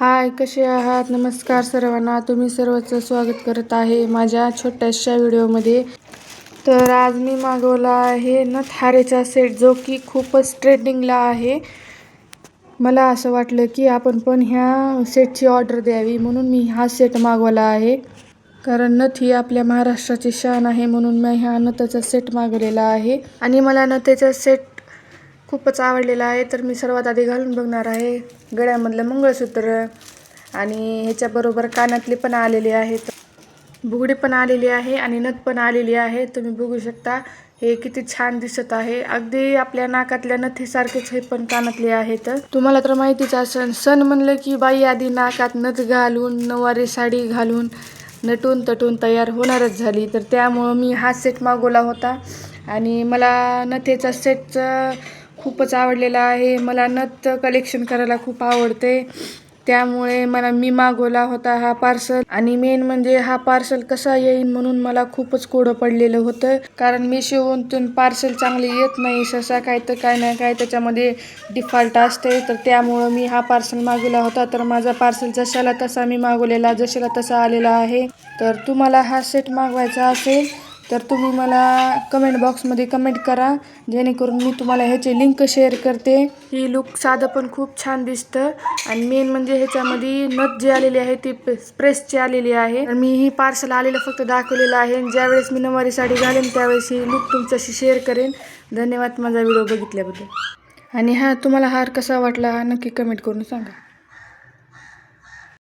हाय कसे आहात? नमस्कार सर्वांना. तुम्ही सर्वचं स्वागत करत आहे माझ्या छोट्याशा व्हिडिओमध्ये. तर आज मी मागवला आहे नथहारेचा सेट जो की खूपच ट्रेंडिंगला आहे. मला असं वाटलं की आपण पण ह्या सेटची ऑर्डर द्यावी म्हणून मी हा सेट मागवला आहे. कारण नथ ही आपल्या महाराष्ट्राची शान आहे म्हणून मी ह्या नथाचा सेट मागवलेला आहे. आणि मला नथेचा सेट खूपच आवडलेला आहे तर मी सर्वात आधी घालून बघणार आहे गळ्यामधलं मंगळसूत्र. आणि ह्याच्याबरोबर कानातले पण आलेले आहेत बुगडी पण आलेली आहे आणि नथ पण आलेली आहे. तुम्ही बघू शकता. हे किती छान दिसत आहे. अगदी आपल्या नाकातल्या नथीसारखेच हे पण कानातले आहेत. तुम्हाला तर माहितीच असेल सण म्हणलं की बाई आधी नाकात नथ घालून नऊवारी साडी घालून नटून तटून तयार होणारच झाली. तर त्यामुळं मी हा सेट मागवला होता. आणि मला नथेचा सेटचं खूपच आवडलेला आहे. मला नथ कलेक्शन करायला खूप आवडते. त्यामुळे मला मी मागवला होता हा पार्सल आणि मेन म्हणजे हा पार्सल कसा येईल म्हणून मला खूपच कोडं पडलेलं होतं. कारण मी शिवून पार्सल चांगले येत नाही ससा काय तर काय नाही काय त्याच्यामध्ये डिफॉल्ट असते. तर त्यामुळं मी हा पार्सल मागवला होता. तर माझा पार्सल जशाला तसा मी मागवलेला जशाला तसा आलेला आहे. तर तुम्हाला हा सेट मागवायचा असेल तर तुम्ही मला कमेंट बॉक्समध्ये कमेंट करा. जेणेकरून मी तुम्हाला ह्याचे लिंक शेअर करते. ही लुक साधं पण खूप छान दिसतं. आणि मेन म्हणजे ह्याच्यामध्ये नथ जी आलेली आहे ती प्रेसची आलेली आहे. मी ही पार्सल आलेलं फक्त दाखवलेलं आहे. ज्यावेळेस मी नऊवारी साडी घालेन त्यावेळेस ही लुक तुमच्याशी शेअर करेन. धन्यवाद माझा व्हिडिओ बघितल्याबद्दल. आणि हा तुम्हाला हार कसा वाटला हा नक्की कमेंट करून सांगा.